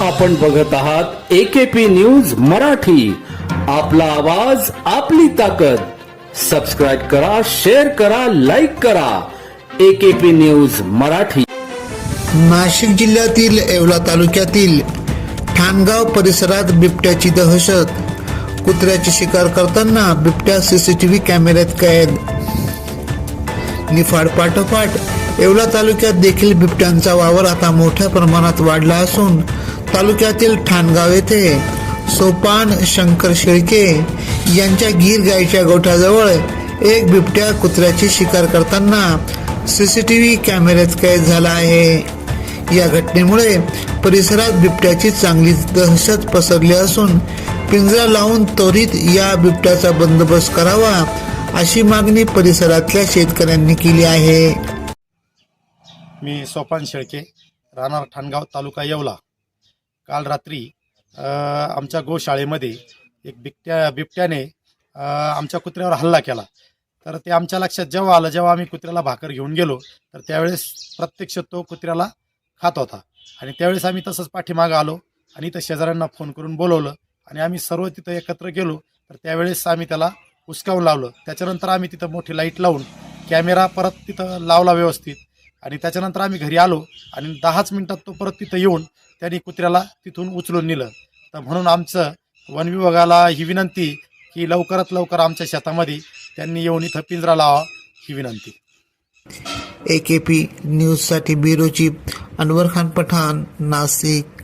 आपण बघत आहात एकेपी न्यूज मराठी. आपला आवाज आपली ताकद. सबस्क्राईब करा शेअर करा लाईक करा. AKP news Marathi. नाशिक जिल्ह्यातील येवला तालुक्यातील ठाणगाव परिसरात बिबट्याची दहशत. कुत्र्याची शिकार करताना बिबट्या सीसीटीव्ही कॅमेऱ्यात कैद. निफाड पाठोपाठ येवला तालुक्यात देखील बिबट्यांचा वावर आता मोठ्या प्रमाणात वाढला असून तालुक्यातील ठाणगाव येथे सोपान शंकर शेळके यांच्या गीर गाईच्या गोठ्याजवळ एक बिबट्या कुत्र्याची शिकार करताना सी सी टी व्ही कॅमेऱ्यात कैद झाला आहे. या घटनेमुळे परिसरात बिबट्याची चांगली दहशत पसरली असून पिंजरा लावून त्वरित या बिबट्याचा बंदोबस्त करावा अशी मागणी परिसरातल्या शेतकऱ्यांनी केली आहे. मी सोपान शेळके राहणार ठाणगाव तालुका येवला. काल रात्री आमच्या गोशाळेमध्ये एक बिबट्या बिबट्याने आमच्या कुत्र्यावर हल्ला केला. तर ते आमच्या लक्षात जेव्हा आलं जेव्हा आम्ही कुत्र्याला भाकर घेऊन गेलो तर त्यावेळेस प्रत्यक्ष तो कुत्र्याला खात होता. आणि त्यावेळेस आम्ही तसंच पाठीमागं आलो आणि इथं शेजाऱ्यांना फोन करून बोलवलं आणि आम्ही सर्व तिथं एकत्र गेलो. तर त्यावेळेस आम्ही त्याला उचकावून लावलं. त्याच्यानंतर आम्ही तिथं मोठी लाइट लावून कॅमेरा परत तिथं लावला व्यवस्थित. आणि त्याच्यानंतर आम्ही घरी आलो आणि दहाच मिनिटात तो परत तिथं येऊन त्यांनी कुत्र्याला तिथून उचलून नेलं. तर म्हणून आमचं वन विभागाला ही विनंती की लवकरात लवकर आमच्या शेतामध्ये त्यांनी येऊन इथं पिंजरा लावा ही विनंती. ए के पी न्यूजसाठी ब्युरो चीफ अनवर खान पठाण नाशिक.